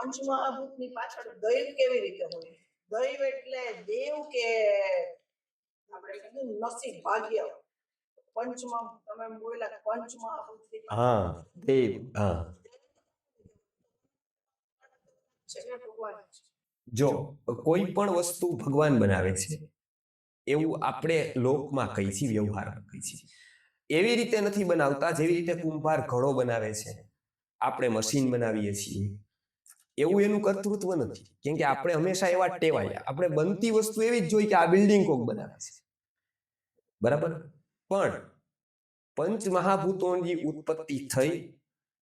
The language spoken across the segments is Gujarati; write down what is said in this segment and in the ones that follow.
પંચમહાભૂતની પાછળ દૈવ કેવી રીતે હોય? દૈવ એટલે દેવ કે આપણે નસીબ ભાગ્ય. પંચમા તમે બોલ્યા પંચમહાભૂત હા દેવ હા. ભગવાન? જો કોઈ પણ વસ્તુ ભગવાન બનાવે છે એવું આપણે લોકમાં કહી છીએ વ્યવહારમાં કહી છીએ એવી રીતે નથી બનાવતા જેવી રીતે કુંભાર ઘડો બનાવે છે. આપણે મશીન બનાવીએ છીએ. એવું એનું કર્તૃત્વ નથી. કેમ કે આપણે હંમેશા એવા ટેવાયા આપણે બનતી વસ્તુ એવી જ જોઈ કે આ બિલ્ડિંગ કોક બનાવે છે. બરાબર? પણ પંચ મહાભૂતોની ઉત્પત્તિ થઈ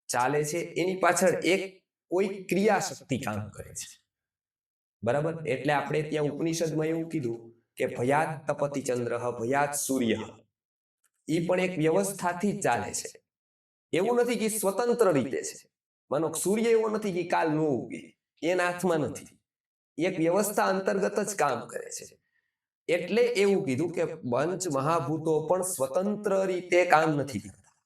ચાલે છે. એની પાછળ એક કોઈ ક્રિયાશક્તિ કામ કરે છે. બરાબર? એટલે આપણે ત્યાં ઉપનિષદમાં એવું કીધું કે ભયાત તપતિ ચંદ્ર ભયાત સૂર્ય. એ પણ એક વ્યવસ્થાથી ચાલે છે. એવું નથી કે સ્વતંત્ર રીતે છે. માનો સૂર્ય એવો નથી કે કાલ ન ઉગે. એના હાથમાં નથી. એક વ્યવસ્થા અંતર્ગત જ કામ કરે છે. એટલે એવું કીધું કે પંચ મહાભૂતો પણ સ્વતંત્ર રીતે કામ નથી કરતા.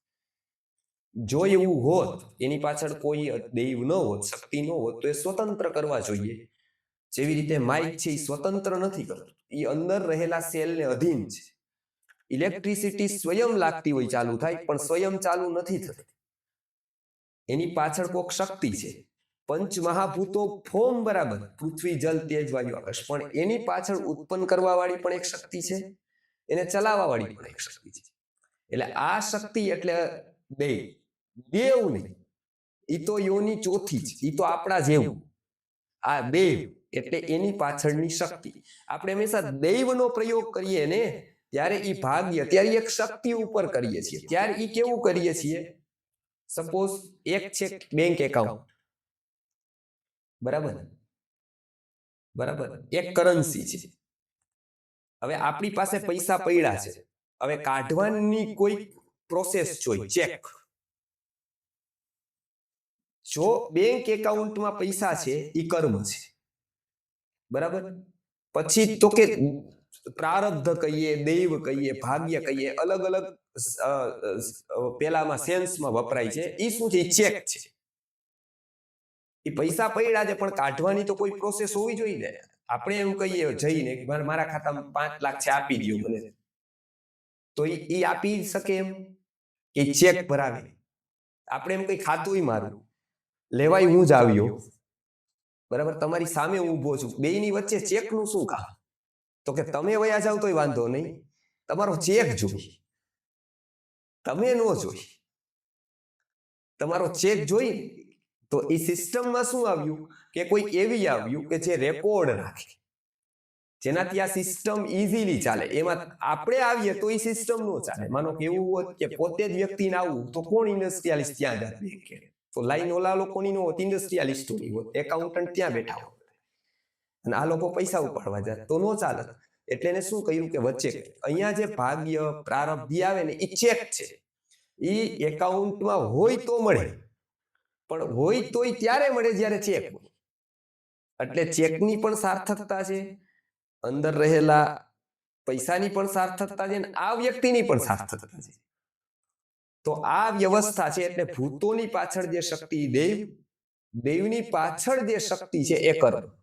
જો એવું હોત એની પાછળ કોઈ દૈવ ન હોત શક્તિ ન હોત તો એ સ્વતંત્ર કરવા જોઈએ. જેવી રીતે માઇક છે એ સ્વતંત્ર નથી કરતું. એ અંદર રહેલા સેલને અધીન છે. ઇલેક્ટ્રિસિટી સ્વયં લાગતી હોય ચાલુ થાય પણ સ્વયં ચાલુ નથી થતી. એની પાછળ કોક શક્તિ છે. પંચ મહાભૂતો ફોમ બરાબર, પૃથ્વી, જલ, તેજ, વાયુ, આકાશ. પણ એની પાછળ ઉત્પન્ન કરવા વાળી પણ એક શક્તિ છે. એને ચલાવવા વાળી પણ એક શક્તિ છે. એટલે આ શક્તિ એટલે બે. દેવ નહીં. એ તો યોની ચોથી જ. એ તો આપણા જેવું. આ દેવ એટલે એની પાછળની શક્તિ. આપણે હંમેશા દૈવનો પ્રયોગ કરીએ ને, ત્યારે એ ભાગ્ય. ત્યારે એક શક્તિ ઉપર કરીએ છીએ. ત્યારે એ કેવું કરીએ છીએ? સપોઝ એક છે બેંક એકાઉન્ટ બરાબર? બરાબર. એક કરન્સી છે. હવે આપણી પાસે પૈસા પડ્યા છે. હવે કાઢવાની કોઈ પ્રોસેસ જોઈ ચેક જો બેંક એકાઉન્ટમાં પૈસા છે ઈ કર્મ છે. બરાબર? પછી તો કે પ્રારબ્ધ કહીએ, દૈવ કહીએ, ભાગ્ય કહીએ, અલગ અલગ પેલામાં સેન્સમાં વપરાય છે. એ શું છે? ચેક છે. એ પૈસા પડ્યા છે, પણ કાઢવાની તો કોઈ પ્રોસેસ હોવી જોઈએ ને. આપણે એમ કહીએ જઈને મારા- ખાતામાં પાંચ લાખ છે, આપી દો મને. તો એ આપી શકે એમ કે ચેક ભરાવે. આપણે એમ કઈ ખાતું મારું. લેવાય હું જ આવ્યો. બરાબર? તમારી સામે હું ઊભો છું. બેયની વચ્ચે ચેકનું શું કામ? તો કે તમે વયા જાવ તોય વાંધો નહીં. તમારો ચેક જોઈ. તમે નો જોઈ. તમારો ચેક જોઈ તો એ સિસ્ટમમાં શું આવ્યું? કે કોઈ એવી આવ્યું કે જે રેકોર્ડ રાખે જેનાથી આ સિસ્ટમ ઇઝીલી ચાલે. એમાં આપણે આવીએ તો એ સિસ્ટમ નો ચાલે. માનો કે એવું હોત કે પોતે જ વ્યક્તિને આવું તો કોણ ઇન્ડસ્ટ્રીયાલિસ્ટ ત્યાં જાય તો લાઈન ઓલા લોકોની નો હોત ઇન્ડસ્ટ્રીયાલિસ્ટોની હોત એકાઉન્ટન્ટ ત્યાં બેઠા હોત અને આ લોકો પૈસા ઉપાડવા જાય. તો નો ચાલે. એટલે એને શું કહ્યું કે વચ્ચે અહીંયા જે ભાગ્ય, પ્રારબ્ધી આવે ને એ ચેક છે. એ એકાઉન્ટમાં હોય તો મળે. પણ હોય તોય ત્યારે મળે જ્યારે ચેક હોય. એટલે ચેકની પણ સાર્થકતા છે. અંદર રહેલા પૈસાની પણ સાર્થકતા છે અને આ વ્યક્તિની પણ સાર્થકતા છે. તો આ વ્યવસ્થા છે એટલે ભૂતોની પાછળ જે શક્તિ, દેવ, દેવની પાછળ જે શક્તિ છે એ કર્મ